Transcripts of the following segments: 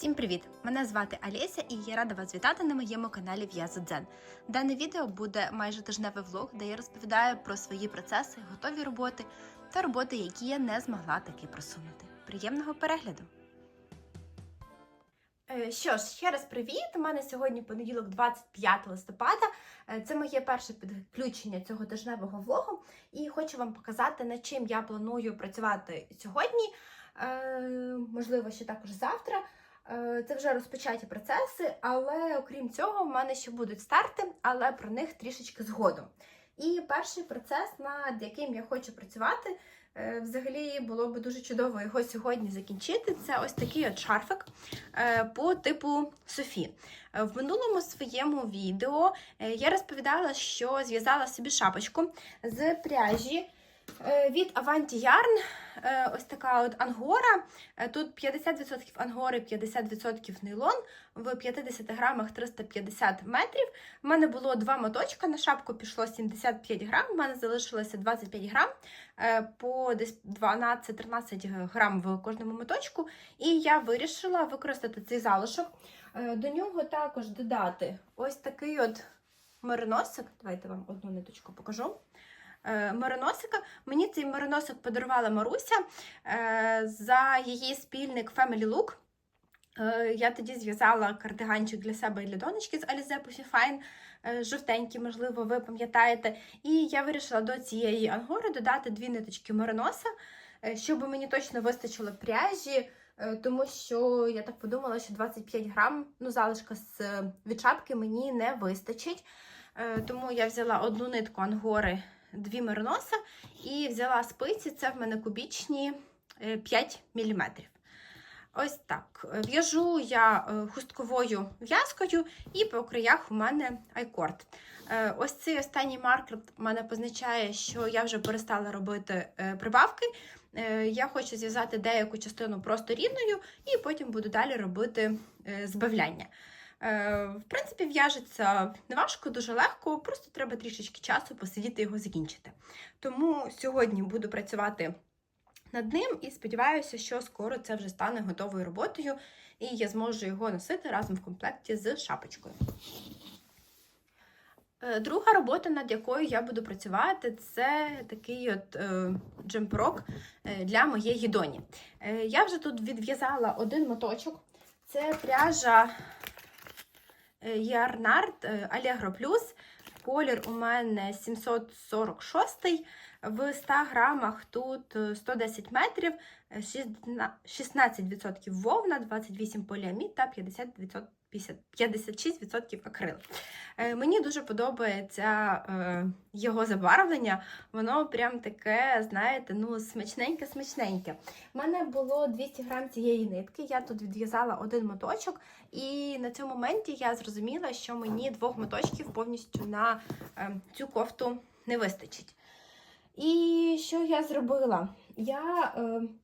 Всім привіт! Мене звати Олеся і я рада вас вітати на моєму каналі В'язо Дзен. Дане відео буде майже тижневий влог, де я розповідаю про свої процеси, готові роботи та роботи, які я не змогла таки просунути. Приємного перегляду! Е, Що ж, ще раз привіт! У мене сьогодні понеділок, 25 листопада. Е, Це моє перше підключення цього тижневого влогу, і хочу вам показати, над чим я планую працювати сьогодні. Е, Можливо, ще також завтра. Е, Це вже розпочаті процеси, але окрім цього, в мене ще будуть старти, але про них трішечки згодом. І перший процес, над яким я хочу працювати, е, взагалі було б дуже чудово його сьогодні закінчити. Це ось такий от шарфик е, по типу Софі. В минулому своєму відео я розповідала, що зв'язала собі шапочку з пряжі від Avanti Yarn. Е, Ось така от ангора. Е, Тут 50% ангори, 50% нейлон, в 50 грамах 350 метрів. У мене було два моточка, на шапку пішло 75 грам, у мене залишилося 25 грам, е, по десь 12-13 грам в кожному моточку. І я вирішила використати цей залишок. Е, До нього також додати ось такий от мериносик. Давайте вам одну ниточку покажу. Е, Мериносика. Мені цей мериносик подарувала Маруся е, за її спільник Family Look. Е, Я тоді зв'язала кардиганчик для себе і для донечки з Alize Puffy Fine, жовтенький, можливо, ви пам'ятаєте. І я вирішила до цієї ангори додати дві ниточки мериноса, щоб мені точно вистачило пряжі, тому що я так подумала, що 25 грам, ну, залишка з від шапки мені не вистачить. Тому я взяла одну нитку ангори, дві мериноса і взяла спиці, це в мене кубічні е, 5 мм. Ось так. В'яжу я е, хустковою в'язкою, і по краях у мене айкорд. Е, Ось цей останній маркер мене позначає, що я вже перестала робити е, прибавки. Е, Я хочу зв'язати деяку частину просто рівною, і потім буду далі робити е, збавляння. Е, В принципі, в'яжеться неважко, дуже легко, просто треба трішечки часу посидіти його закінчити. Тому сьогодні буду працювати над ним і сподіваюся, що скоро це вже стане готовою роботою, і я зможу його носити разом в комплекті з шапочкою. Е, Друга робота, над якою я буду працювати, це такий от е, джемпрок е, для моєї доні. Е, я вже тут відв'язала один моточок. Це пряжа е, е, Allegro Plus. Колір у мене 746 в 100 грамах тут е, 110 метрів, е, шістна- 16% вовна, 28 поліамід та 50%, 50 56% акрил. Е, Мені дуже подобається е, його забарвлення. Воно прям таке, знаєте, ну смачненьке-смачненьке. У мене було 200 грам цієї нитки. Я тут відв'язала один моточок, і на цьому моменті я зрозуміла, що мені двох моточків повністю на е, цю кофту не вистачить. І що я зробила? Я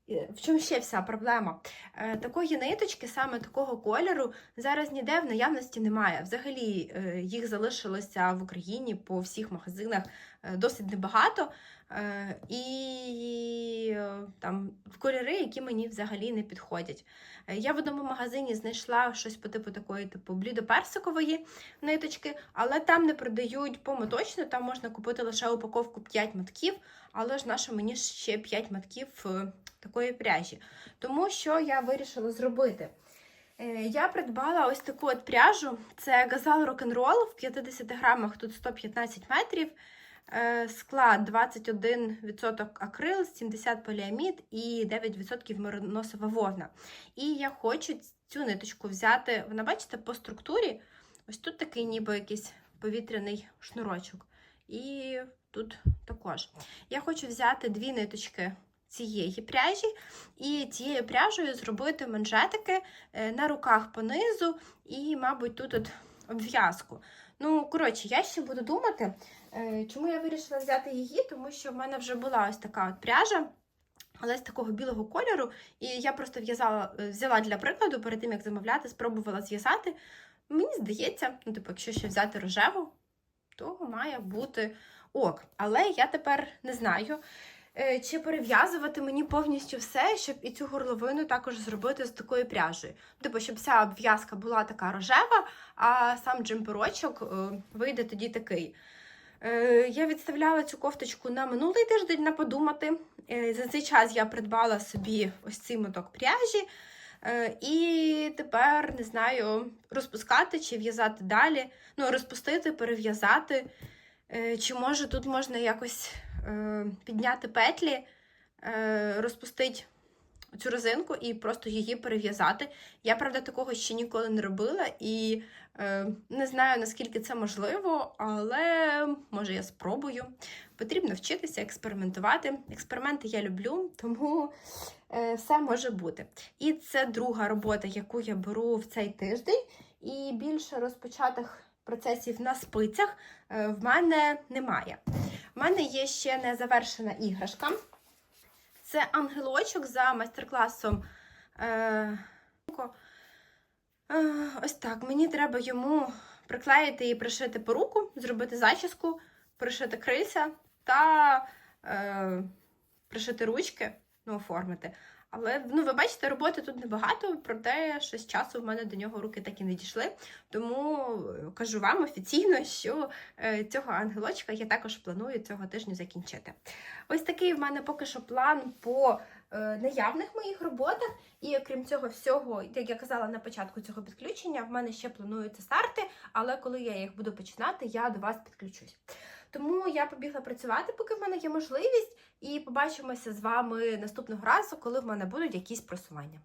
е, в чому ще вся проблема? Е, такої ниточки, саме такого кольору, зараз ніде в наявності немає. Взагалі е, їх залишилося в Україні по всіх магазинах досить небагато. Е, і е, там кольори, які мені взагалі не підходять. Е, Я в одному магазині знайшла щось по типу такої, типу блідоперсикової ниточки, але там не продають помоточно, там можна купити лише упаковку 5 мотків, але ж наша мені ще 5 мотків е, такої пряжі. Тому що я вирішила зробити. Е, Я придбала ось таку от пряжу. Це газал рок-н-рол в 50 грамах, тут 115 метрів. Е, Склад 21% акрил, 70 поліамід і 9% мериносова вовна. І я хочу цю ниточку взяти, вона, бачите, по структурі. Ось тут такий ніби якийсь повітряний шнурочок. І тут також. Я хочу взяти дві ниточки цієї пряжі, і цією пряжею зробити манжетики е, на руках понизу, і, мабуть, тут от обв'язку. Ну, коротше, я ще буду думати, е, чому я вирішила взяти її, тому що в мене вже була ось така от пряжа. Але з такого білого кольору, і я просто в'язала, е, взяла для прикладу, перед тим як замовляти, спробувала зв'язати. Мені здається, ну, типу, якщо ще взяти рожеву, то має бути ок. Але я тепер не знаю. Е, Чи перев'язувати мені повністю все, щоб і цю горловину також зробити з такою пряжею. Типу, щоб вся обв'язка була така рожева, а сам джемперочок е, вийде тоді такий. Е, Я відставляла цю кофточку на минулий тиждень на подумати. За цей час я придбала собі ось цей моток пряжі. І тепер не знаю, розпускати чи в'язати далі. Ну, розпустити, перев'язати. Чи може тут можна якось підняти петлі, е, розпустити цю резинку і просто її перев'язати. Я, правда, такого ще ніколи не робила і е, не знаю, наскільки це можливо, але може я спробую. Потрібно вчитися, експериментувати. Експерименти я люблю, тому е, все може бути. І це друга робота, яку я беру в цей тиждень, і більше розпочатих процесів на спицях е, в мене немає. В мене є ще незавершена іграшка. Це ангелочок за майстер-класом. Е, е, ось так. Мені треба йому приклеїти і пришити поруку, зробити зачіску, пришити крильця та пришити ручки, ну, оформити. Але ну, ви бачите, роботи тут небагато, проте щось часу в мене до нього руки так і не дійшли. Тому е, кажу вам офіційно, що е, цього ангелочка я також планую цього тижня закінчити. Ось такий в мене поки що план по е, наявних моїх роботах. І окрім цього всього, як я казала на початку цього підключення, в мене ще плануються старти, але коли я їх буду починати, я до вас підключусь. Тому я побігла працювати, поки в мене є можливість, і побачимося з вами наступного разу, коли в мене будуть якісь просування.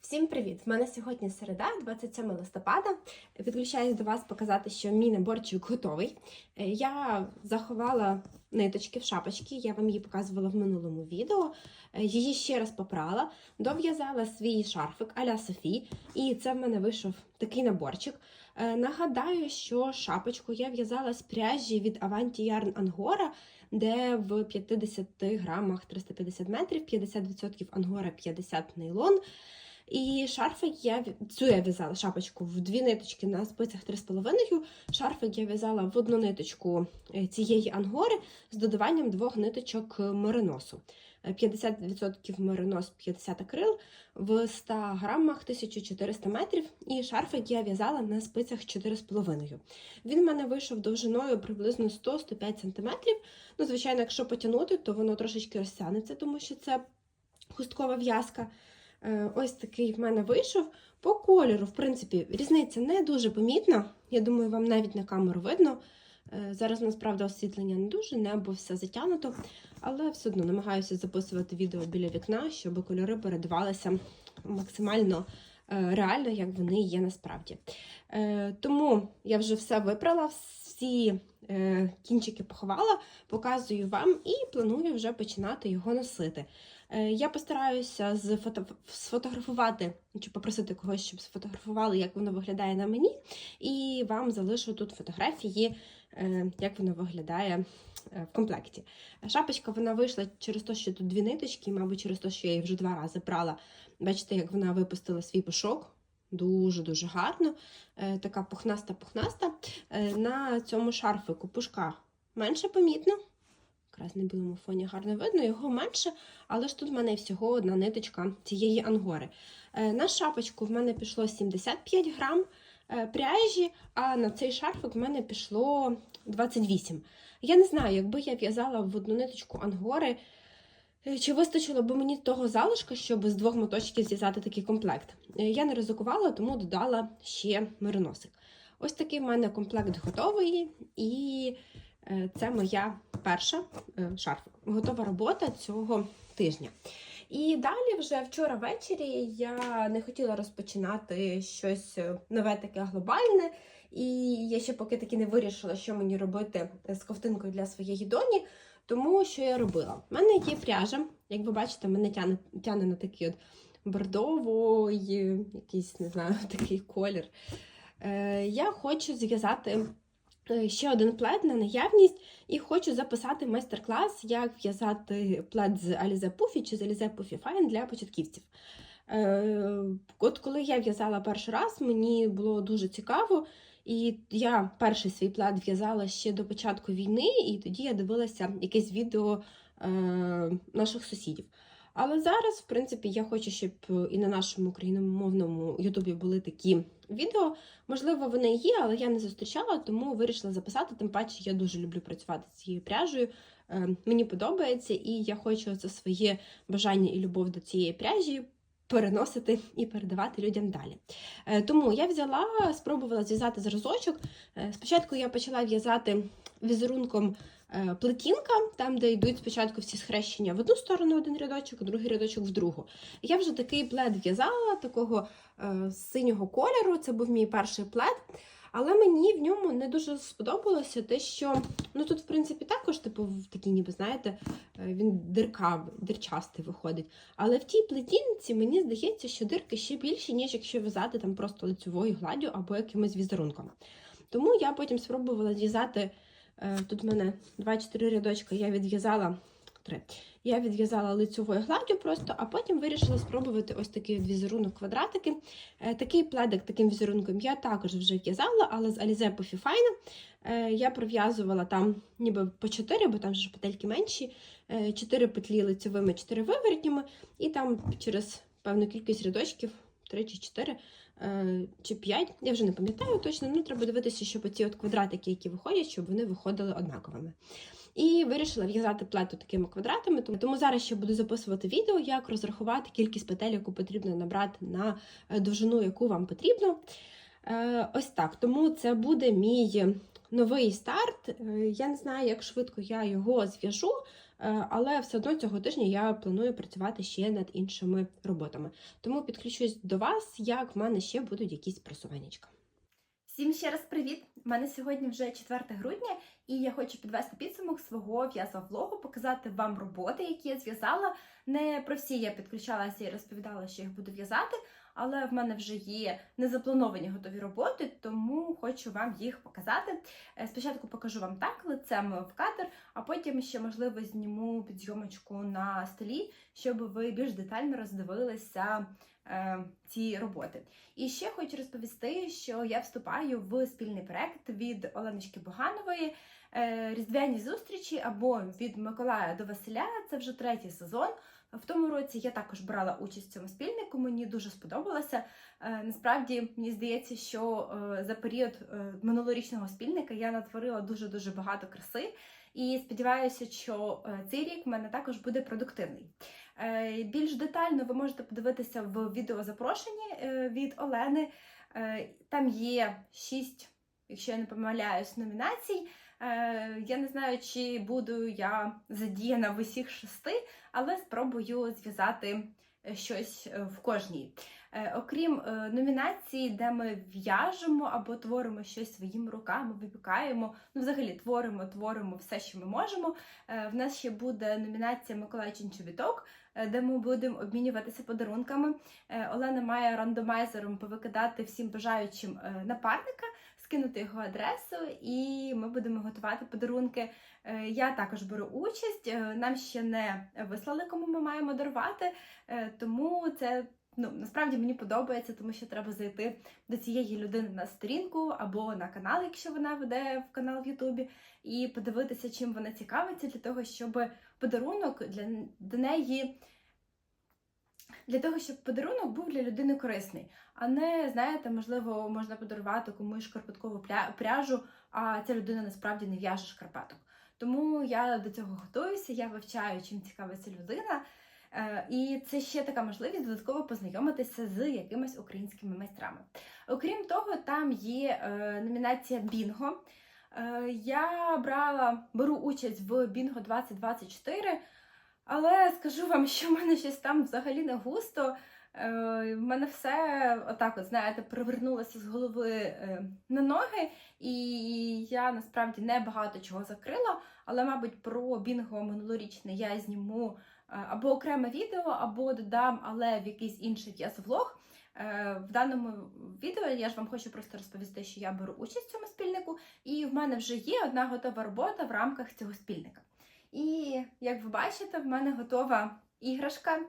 Всім привіт! В мене сьогодні середа, 27 листопада. Підключаюсь до вас показати, що мій наборчик готовий. Е, Я заховала ниточки в шапочки, я вам її показувала в минулому відео. Е, Її ще раз попрала, дов'язала свій шарфик а-ля Софі, і це в мене вийшов такий наборчик. Е, Нагадаю, що шапочку я в'язала з пряжі від Avanti Yarn Angora, де в 50 грамах 350 метрів, 50% ангора, 50 нейлон. І шарфик я цю я в'язала шапочку в дві ниточки на спицях 3,5. Шарфик я в'язала в одну ниточку е, цієї ангори з додаванням двох ниточок мериносу. Е, 50% меринос, 50 акрил, в 100 грамах 1400 метрів. І шарфик я в'язала на спицях 4,5. Він в мене вийшов довжиною приблизно 100-105 см. Ну, звичайно, якщо потягнути, то воно трошечки розтягнеться, тому що це хусткова в'язка. Е, Ось такий в мене вийшов. По кольору, в принципі, різниця не дуже помітна. Я думаю, вам навіть на камеру видно. Е, Зараз насправді освітлення не дуже, небо все затягнуто, але все одно намагаюся записувати відео біля вікна, щоб кольори передавалися максимально е, реально, як вони є насправді. Тому я вже все випрала, всі кінчики поховала, показую вам і планую вже починати його носити. Е, Я постараюся сфотографувати чи попросити когось, щоб сфотографували, як воно виглядає на мені, і вам залишу тут фотографії, е, як воно виглядає е, в комплекті. Шапочка вона вийшла через те, що тут дві ниточки, мабуть, через те, що я її вже два рази прала. Бачите, як вона випустила свій пушок. Дуже-дуже гарно. Така пухнаста-пухнаста. На цьому шарфику пушка менше помітно. Якраз на білому фоні гарно видно, його менше, але ж тут в мене всього одна ниточка цієї ангори. Е, на шапочку в мене пішло 75 грам е, пряжі, а на цей шарфик в мене пішло 28. Я не знаю, якби я в'язала в одну ниточку ангори, е, чи вистачило б мені того залишка, щоб з двох моточків зв'язати такий комплект. Я не ризикувала, тому додала ще мироносик. Ось такий в мене комплект готовий, і це моя перша е, шарфик. Готова робота цього тижня. І далі, вже вчора ввечері, я не хотіла розпочинати щось е, нове таке глобальне. І я ще поки таки не вирішила, що мені робити з ковтинкою для своєї доні. Тому що я робила? У мене є пряжа, як ви бачите, мене тяне, тяне на такий от бордовий, якийсь, не знаю, такий колір. Е, я хочу зв'язати е, ще один плед на наявність і хочу записати майстер-клас, як в'язати плед з Alize Puffy чи з Alize Puffy Fine для початківців. Е, От коли я в'язала перший раз, мені було дуже цікаво. І я перший свій плед в'язала ще до початку війни, і тоді я дивилася якесь відео е, наших сусідів. Але зараз, в принципі, я хочу, щоб і на нашому україномовному Ютубі були такі відео. Можливо, вони є, але я не зустрічала, тому вирішила записати. Тим паче, я дуже люблю працювати з цією пряжею. Е, Мені подобається, і я хочу це своє бажання і любов до цієї пряжі переносити і передавати людям далі. Е, Тому я взяла, спробувала зв'язати зразочок. Е, Спочатку я почала в'язати візерунком е, плетінка, там, де йдуть спочатку всі схрещення в одну сторону один рядочок, другий рядочок в другу. Я вже такий плед в'язала, такого синього кольору. Це був мій перший плед. Але мені в ньому не дуже сподобалося те, що ну тут, в принципі, також, типу, такий, ніби знаєте, е, він дирка, дирчастий виходить. Але в тій плетінці мені здається, що дирки ще більші, ніж якщо в'язати там просто лицевою гладдю або якимось візерунком. Тому я потім спробувала зв'язати. е, Тут в мене 2-4 рядочка, я відв'язала три. Я відв'язала лицевою гладдю просто, а потім вирішила спробувати ось такий візерунок квадратики. Е, Такий пледик таким візерунком я також вже в'язала, але з Alize Puffy Fine. Е, Я пров'язувала там ніби по 4, бо там ж петельки менші. 4 петлі лицевими, 4 виворотніми, і там через певну кількість рядочків, 3 чи 4 е, чи 5, я вже не пам'ятаю точно, ну треба дивитися, щоб оці от квадратики, які виходять, щоб вони виходили однаковими. І вирішила в'язати плету такими квадратами. Тому- зараз ще буду записувати відео, як розрахувати кількість петель, яку потрібно набрати на е, довжину, яку вам потрібно. Е, Ось так. Тому це буде мій новий старт. Е, Я не знаю, як швидко я його зв'яжу, але все одно цього тижня я планую працювати ще над іншими роботами. Тому підключусь до вас, як в мене ще будуть якісь просуваннячка. Всім ще раз привіт! У мене сьогодні вже 4 грудня, і я хочу підвести підсумок свого в'язового влогу, показати вам роботи, які я зв'язала. Не про всі я підключалася і розповідала, що їх буду в'язати, але в мене вже є незаплановані готові роботи, тому хочу вам їх показати. Е, Спочатку покажу вам так, лицем в кадр, а потім ще, можливо, зніму підйомочку на столі, щоб ви більш детально роздивилися ці роботи. І ще хочу розповісти, що я вступаю в спільний проект від Оленочки Боганової е, Різдвяні зустрічі або від Миколая до Василя. Це вже третій сезон. В тому році я також брала участь в цьому спільнику. Мені дуже сподобалося. Е, Насправді мені здається, що е, за період е, минулорічного спільника я натворила дуже дуже багато краси. І сподіваюся, що е, цей рік в мене також буде продуктивний. Е, Більш детально ви можете подивитися в відео запрошенні е, від Олени. Е, Там є шість, якщо я не помиляюсь, номінацій. Я не знаю, чи буду я задіяна в усіх шести, але спробую зв'язати щось в кожній. Окрім номінації, де ми в'яжемо або творимо щось своїми руками, випікаємо, ну взагалі творимо, творимо все, що ми можемо. В нас ще буде номінація Миколай Ченчовіток, е, де ми будемо обмінюватися подарунками. Е, Олена має рандомайзером повикидати всім бажаючим е, напарника, скинути його адресу, і ми будемо готувати подарунки. Е, Я також беру участь. е, Нам ще не вислали, кому ми маємо дарувати, е, тому це. Ну, насправді мені подобається, тому що треба зайти до цієї людини на сторінку або на канал, якщо вона веде в канал в Ютубі, і подивитися, чим вона цікавиться, для того, щоб подарунок для, для неї для того, щоб подарунок був для людини корисний, а не, знаєте, можливо, можна подарувати комусь шкарпеткову пряжу, а ця людина насправді не в'яже шкарпеток. Тому я до цього готуюся, я вивчаю, чим цікавиться людина. Е, І це ще така можливість додатково познайомитися з якимись українськими майстрами. Окрім того, там є е, номінація Бінго. Е, Я брала, беру участь в Бінго 2024, але скажу вам, що в мене щось там взагалі не густо. Е, В мене все отак, от, знаєте, привернулося з голови е, на ноги, і я насправді не багато чого закрила. Але, мабуть, про бінго минулорічне я зніму або окреме відео, або додам, але в якийсь інший в'язовлог. Е, В даному відео я ж вам хочу просто розповісти, що я беру участь в цьому спільнику, і в мене вже є одна готова робота в рамках цього спільника. І як ви бачите, в мене готова іграшка.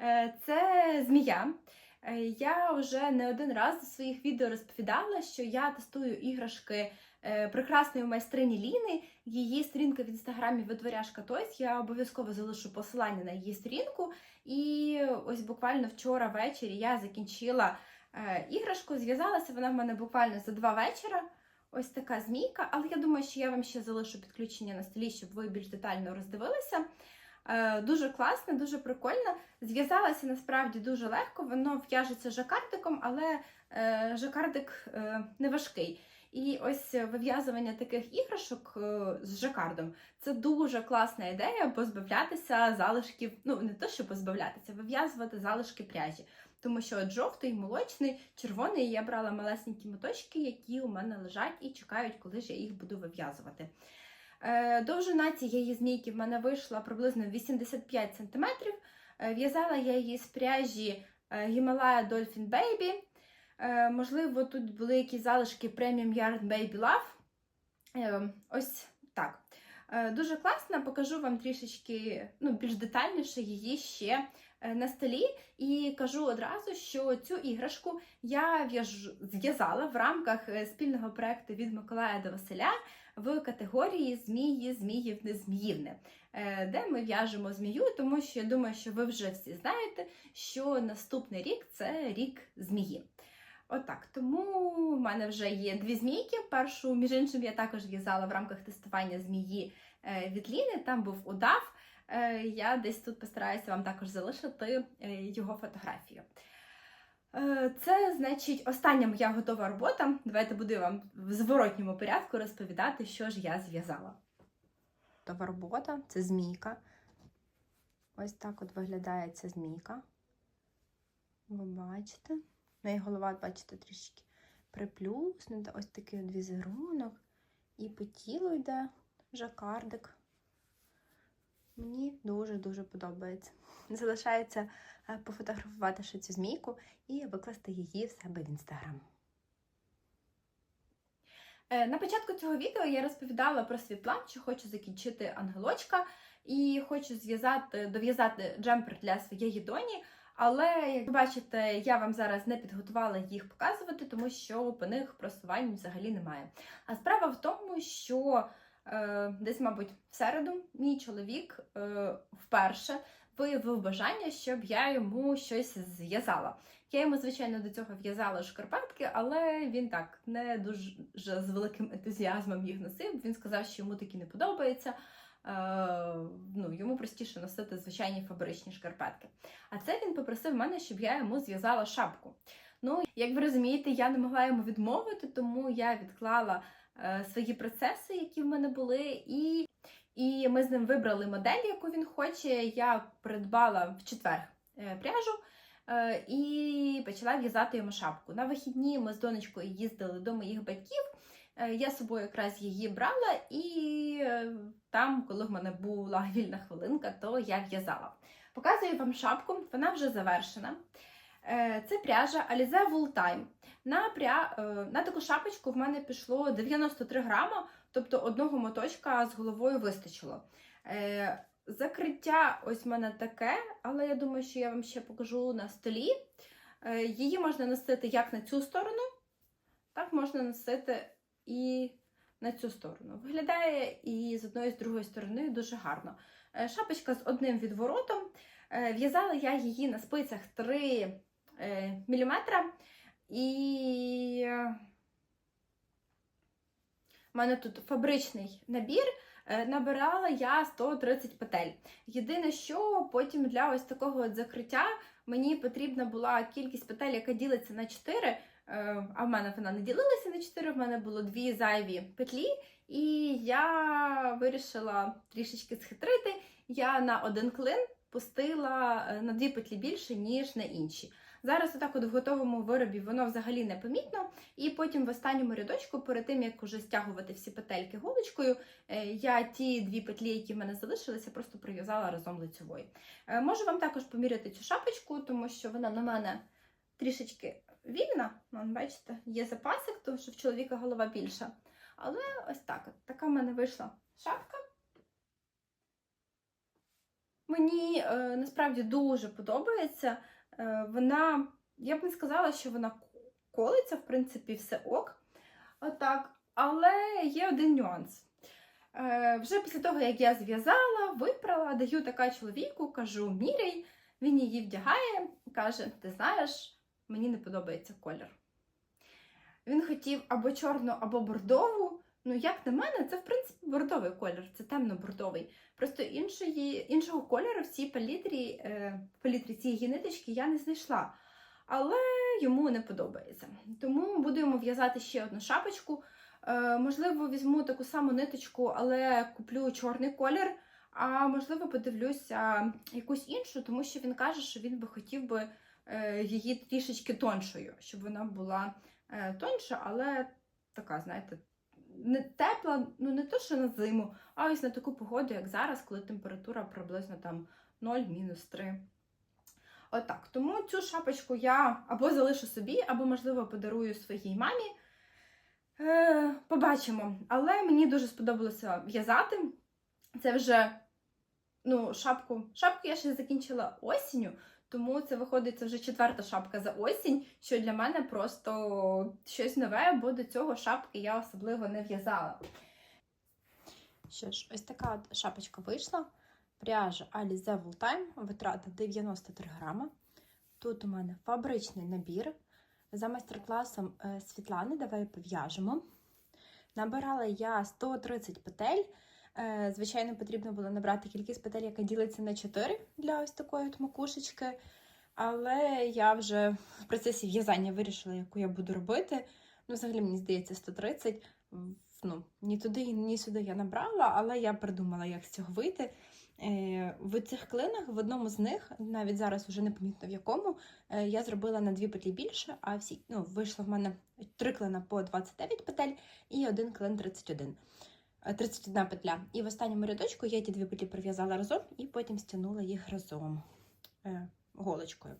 Е, Це змія. Е, Я вже не один раз у своїх відео розповідала, що я тестую іграшки е, прекрасної майстрині Ліни. Її сторінка в інстаграмі Видворяшка Тойс. Я обов'язково залишу посилання на її сторінку. І ось буквально вчора ввечері я закінчила е, іграшку. Зв'язалася вона в мене буквально за два вечора. Ось така змійка, але я думаю, що я вам ще залишу підключення на столі, щоб ви більш детально роздивилися. Е, Дуже класно, дуже прикольно. Зв'язалася насправді дуже легко, воно в'яжеться жакардиком, але е, жакардик е, не важкий. І ось вив'язування таких іграшок з жакардом це дуже класна ідея позбавлятися залишків, ну не то, що позбавлятися, вив'язувати залишки пряжі. Тому що от жовтий, молочний, червоний я брала малесенькі моточки, які у мене лежать і чекають, коли ж я їх буду вив'язувати. Е, Довжина цієї змійки в мене вийшла приблизно 85 см. В'язала я її з пряжі е, Himalaya Dolphin Baby. Е, Можливо, тут були якісь залишки Premium Yarn Baby Love. Е, Ось так. Е, Дуже класно, покажу вам трішечки ну, більш детальніше її ще е, на столі. І кажу одразу, що цю іграшку я зв'язала в рамках е, спільного проекту від Миколая до Василя в категорії Змії, Зміївне, Зміївне, де ми в'яжемо змію, тому що я думаю, що ви вже всі знаєте, що наступний рік це рік змії. Отак, тому в мене вже є дві змійки. Першу, між іншим, я також в'язала в рамках тестування змії е, від Ліни, там був удав. Е, Я десь тут постараюся вам також залишити е, його фотографію. Е, Це, значить, остання моя готова робота. Давайте буду вам в зворотньому порядку розповідати, що ж я зв'язала. Готова робота це змійка. Ось так от виглядає ця змійка. Ви бачите. Неї голова, бачите, трішки приплюснута. Ось такий от візерунок. І по тілу йде жакардик. Мені дуже-дуже подобається. Залишається е, пофотографувати ще цю змійку і викласти її в себе в інстаграм. Е, На початку цього відео я розповідала про свій план, що хочу закінчити ангелочка і хочу зв'язати, дов'язати джемпер для своєї доні. Але, як бачите, я вам зараз не підготувала їх показувати, тому що по них просувань взагалі немає. А справа в тому, що десь, мабуть, в середу мій чоловік е, вперше виявив бажання, щоб я йому щось зв'язала. Я йому, звичайно, до цього в'язала шкарпетки, але він так не дуже з великим ентузіазмом їх носив. Він сказав, що йому такі не подобається. Е, ну, йому простіше носити звичайні фабричні шкарпетки. А це він попросив мене, щоб я йому зв'язала шапку. Ну, як ви розумієте, я не могла йому відмовити, тому я відклала е, свої процеси, які в мене були, і, і ми з ним вибрали модель, яку він хоче. Я придбала в четвер е, пряжу. е, І почала в'язати йому шапку. На вихідні ми з донечкою їздили до моїх батьків. Е, Я з собою якраз її брала, і е, там, коли в мене була вільна хвилинка, то я в'язала. Показую вам шапку, вона вже завершена. Е, Це пряжа Alize Wool Time. На, пря... е, на таку шапочку в мене пішло 93 грама, тобто одного моточка з головою вистачило. Е, Закриття ось в мене таке, але я думаю, що я вам ще покажу на столі. Е, Її можна носити як на цю сторону, так можна носити і на цю сторону. Виглядає і з одної і з другої сторони дуже гарно. Шапочка з одним відворотом. В'язала я її на спицях 3 мм. І в мене тут фабричний набір. Е, Набирала я 130 петель. Єдине, що потім для ось такого от закриття мені потрібна була кількість петель, яка ділиться на 4. Е, А в мене вона не ділилася на 4, в мене було дві зайві петлі, і я вирішила трішечки схитрити. Я на один клин пустила е, на дві петлі більше, ніж на інші. Зараз отак от в готовому виробі воно взагалі не помітно. І потім в останньому рядочку, перед тим як уже стягувати всі петельки голочкою, е, я ті дві петлі, які в мене залишилися, просто прив'язала разом лицьовою. Е, Можу вам також поміряти цю шапочку, тому що вона на мене трішечки вільна. Вон, бачите, є запасик, тому що в чоловіка голова більша. Але ось так от, така в мене вийшла шапка. Мені е, насправді дуже подобається. Е, вона я б не сказала, що вона колиться, в принципі, все ок. Отак. Але є один нюанс. Е, вже після того, як я зв'язала, випрала, даю така чоловіку, кажу, міряй, він її вдягає каже: Ти знаєш, мені не подобається колір. Він хотів або чорну, або бордову. Ну, як на мене, це в принципі бордовий колір, це темно-бордовий. Просто іншої, іншого кольору в цій палітрі, е, палітрі цієї ниточки я не знайшла. Але йому не подобається. Тому будемо в'язати ще одну шапочку. Е, можливо, візьму таку саму ниточку, але куплю чорний колір. А можливо, подивлюся якусь іншу, тому що він каже, що він би хотів би е, її трішечки тоншою, щоб вона була е, тонша, але така, знаєте, не тепла, ну не то, що на зиму, а ось на таку погоду, як зараз, коли температура приблизно там 0-3. Отак. Тому цю шапочку я або залишу собі, або, можливо, подарую своїй мамі. Е, побачимо. Але мені дуже сподобалося в'язати. Це вже ну, шапку. Шапку я ще закінчила осінню, тому це виходить це вже четверта шапка за осінь, що для мене просто щось нове, бо до цього шапки я особливо не в'язала. Що ж, ось така от шапочка вийшла. Пряжа Alize Time, витрата 93 грама. Тут у мене фабричний набір. За майстер-класом е, Світлани, давай пов'яжемо. Набирала я 130 петель. Е, Звичайно, потрібно було набрати кількість петель, яка ділиться на 4 для ось такої от макушечки. Але я вже в процесі в'язання вирішила, яку я буду робити. Ну, взагалі, мені здається, 130. Ну, ні туди, ні сюди я набрала, але я придумала, як з цього вийти. Е, В цих клинах, в одному з них, навіть зараз вже непомітно в якому, е, я зробила на дві петлі більше, а всі ну, вийшло в мене три клина по 29 петель і один клин 31. Е, 31 петля. І в останньому рядочку я ті дві петлі прив'язала разом і потім стягнула їх разом е, голочкою.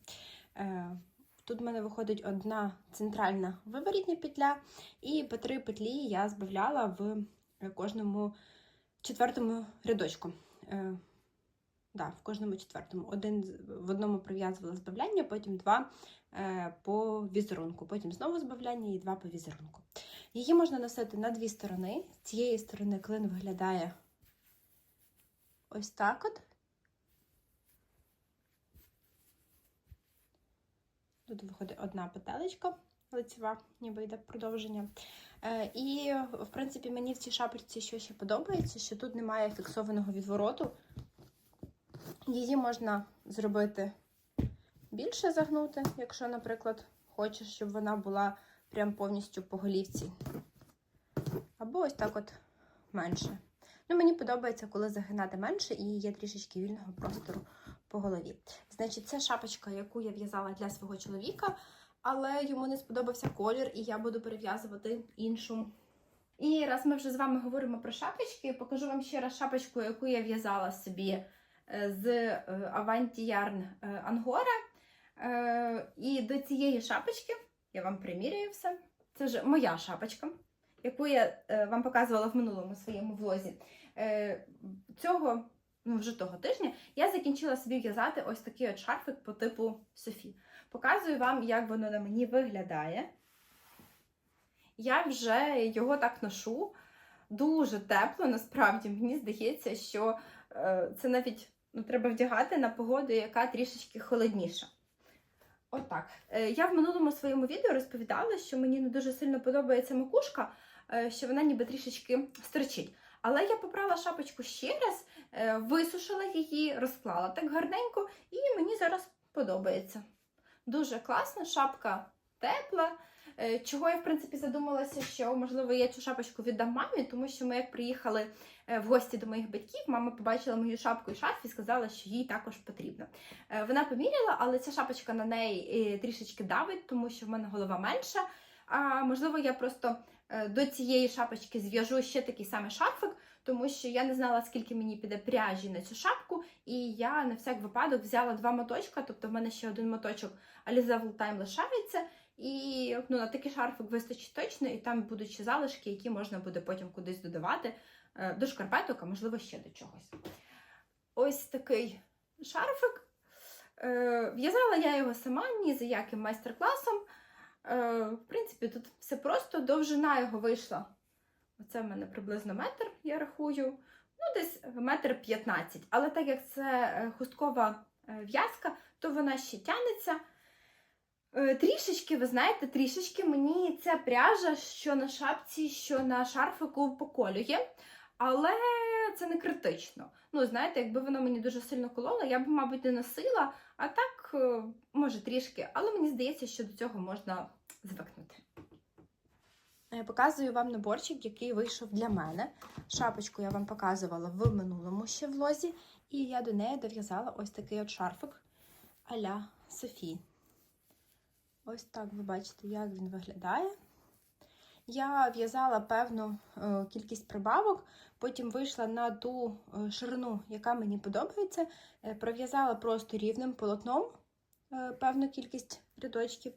Е, Тут в мене виходить одна центральна виворітня петля, і по три петлі я збавляла в е, кожному четвертому рядочку. Да, в кожному четвертому. Один в одному прив'язувала збавляння, потім два по візерунку, потім знову збавляння і два по візерунку. Її можна носити на дві сторони. З цієї сторони клин виглядає ось так от. Тут виходить одна петелечка лицева, ніби йде продовження. Е, і, в принципі, мені в цій шапочці що ще подобається, що тут немає фіксованого відвороту. Її можна зробити більше загнути, якщо, наприклад, хочеш, щоб вона була прям повністю по голівці. Або ось так от менше. Ну, мені подобається, коли загинати менше і є трішечки вільного простору по голові. Значить, це шапочка, яку я в'язала для свого чоловіка, але йому не сподобався колір, і я буду перев'язувати іншу. І раз ми вже з вами говоримо про шапочки, покажу вам ще раз шапочку, яку я в'язала собі е, з е, Avanti Yarn е, Angora. І до цієї шапочки я вам примірюю все. Це вже моя шапочка, яку я е, вам показувала в минулому своєму влозі. Е, Цього, ну вже того тижня, я закінчила собі в'язати ось такий от шарфик по типу Софі. Показую вам, як воно на мені виглядає. Я вже його так ношу. Дуже тепло, насправді. Мені здається, що е, це навіть ну, треба вдягати на погоду, яка трішечки холодніша. Отак. Е, я в минулому своєму відео розповідала, що мені не дуже сильно подобається макушка, е, що вона ніби трішечки стерчить. Але я попрала шапочку ще раз, е, висушила її, розклала так гарненько, і мені зараз подобається. Дуже класно, шапка тепла. Е, Чого я, в принципі, задумалася, що, можливо, я цю шапочку віддам мамі, тому що ми, як приїхали е, в гості до моїх батьків, мама побачила мою шапку і шарф і сказала, що їй також потрібно. Е, Вона поміряла, але ця шапочка на неї трішечки давить, тому що в мене голова менша. А можливо, я просто до цієї шапочки зв'яжу ще такий самий шарфик, тому що я не знала, скільки мені піде пряжі на цю шапку, і я на всяк випадок взяла два моточка, тобто в мене ще один моточок Alize Time лишається. І ну, на такий шарфик вистачить точно, і там будуть ще залишки, які можна буде потім кудись додавати е, до шкарпеток, а можливо ще до чогось. Ось такий шарфик. Е, В'язала я його сама, ні за яким майстер-класом. Е, В принципі, тут все просто. Довжина його вийшла. Оце в мене приблизно метр, я рахую. Ну, десь метр 15. Але так як це хусткова в'язка, то вона ще тянеться. Е, Трішечки, ви знаєте, трішечки мені ця пряжа, що на шапці, що на шарфику поколює. Але це не критично. Ну, знаєте, якби воно мені дуже сильно кололо, я б, мабуть, не носила, а так, е, може, трішки, але мені здається, що до цього можна звикнути. Я показую вам наборчик, який вийшов для мене. Шапочку я вам показувала в минулому ще влозі, і я до неї дов'язала ось такий от шарфик а-ля Софі. Ось так ви бачите, як він виглядає. Я в'язала певну е, кількість прибавок, потім вийшла на ту е, ширину, яка мені подобається. Е, пров'язала просто рівним полотном певну кількість рядочків,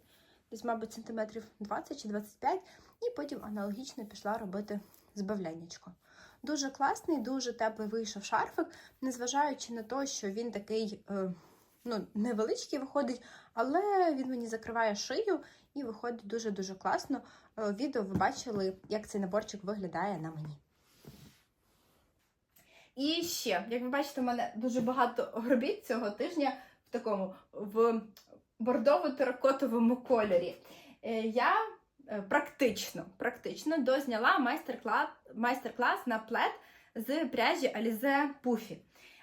десь, мабуть, сантиметрів 20 чи 25, і потім аналогічно пішла робити збавляннячко. Дуже класний, дуже теплий вийшов шарфик, незважаючи на те, що він такий ну, невеличкий виходить, але він мені закриває шию і виходить дуже-дуже класно. Е, Відео ви бачили, як цей наборчик виглядає на мені. І ще, як ви бачите, у мене дуже багато робіт цього тижня в такому в бордово-теракотовому кольорі. Е, Я е, практично, практично дозняла майстер-клас майстер-клас на плед з пряжі Alize Puffy.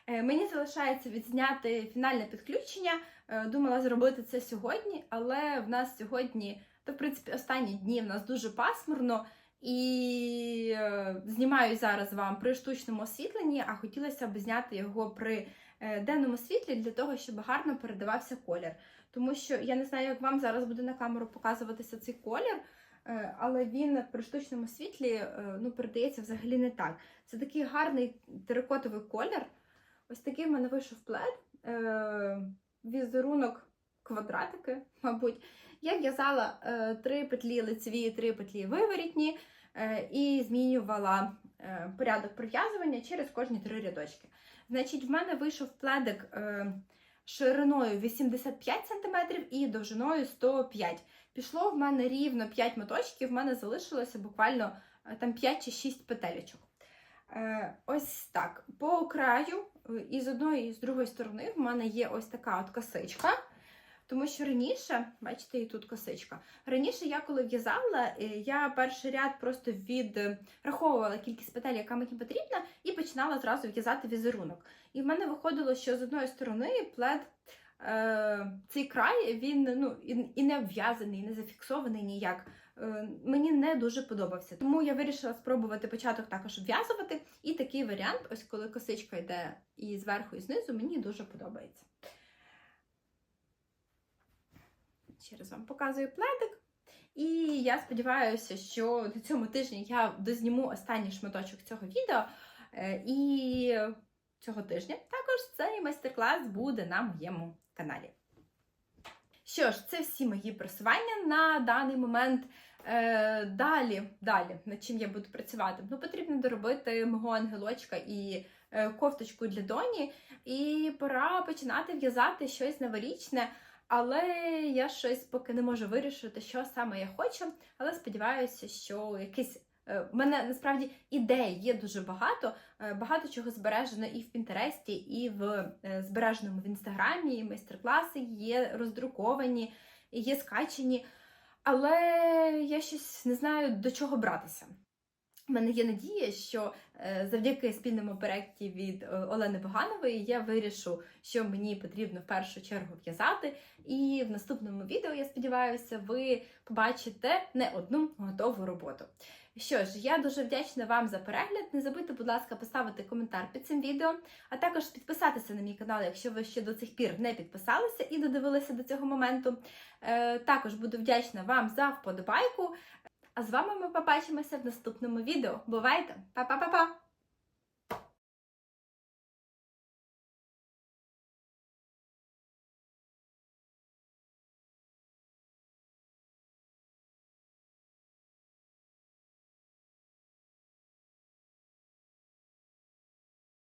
Е, Мені залишається відзняти фінальне підключення. Е, Думала зробити це сьогодні, але в нас сьогодні, то в принципі останні дні в нас дуже пасмурно. І е, знімаю зараз вам при штучному освітленні, а хотілося б зняти його при денному світлі для того, щоб гарно передавався колір. Тому що я не знаю, як вам зараз буде на камеру показуватися цей колір, але він при штучному світлі ну, передається взагалі не так. Це такий гарний терикотовий колір. Ось такий в мене вийшов плед, е, візерунок квадратики, мабуть. Я в'язала е, три петлі лицеві, три петлі виворітні е, і змінювала порядок прив'язування через кожні три рядочки. Значить, в мене вийшов пледик шириною 85 см і довжиною 105 Пішло в мене рівно 5 моточків, в мене залишилося буквально там 5 чи 6 петелечок. Е, ось так. По краю, е, і з одної, і з другої сторони, в мене є ось така от косичка. Тому що раніше, бачите, і тут косичка. Раніше я коли в'язала, е, я перший ряд просто відраховувала кількість петель, яка мені потрібна, і починала зразу в'язати візерунок. І в мене виходило, що з одної сторони плед. Цей край він ну і, не обв'язаний, не зафіксований ніяк. Е, Мені не дуже подобався. Тому я вирішила спробувати початок також обв'язувати. І такий варіант, ось коли косичка йде і зверху, і знизу, мені дуже подобається. Ще раз вам показую пледик. І я сподіваюся, що на цьому тижні я дозніму останній шматочок цього відео. Е, І цього тижня також цей майстер-клас буде на моєму каналі. Що ж, це всі мої просування на даний момент. Е, далі, далі, над чим я буду працювати. Ну, потрібно доробити мого ангелочка і е, кофточку для доні. І пора починати в'язати щось новорічне. Але я щось поки не можу вирішити, що саме я хочу. Але сподіваюся, що якийсь е, в мене насправді ідей є дуже багато. Е, Багато чого збережено і в Пінтересті, і в е, збереженому в інстаграмі. І майстер-класи є роздруковані, є скачені. Але я щось не знаю до чого братися. У мене є надія, що е, завдяки спільному проєкті від е, Олени Боганової я вирішу, що мені потрібно в першу чергу в'язати. І в наступному відео, я сподіваюся, ви побачите не одну готову роботу. Що ж, я дуже вдячна вам за перегляд. Не забудьте, будь ласка, поставити коментар під цим відео, а також підписатися на мій канал, якщо ви ще до цих пір не підписалися і додивилися до цього моменту. Е, Також буду вдячна вам за вподобайку. А з вами ми побачимося в наступному відео. Бувайте! Па-па-па-па!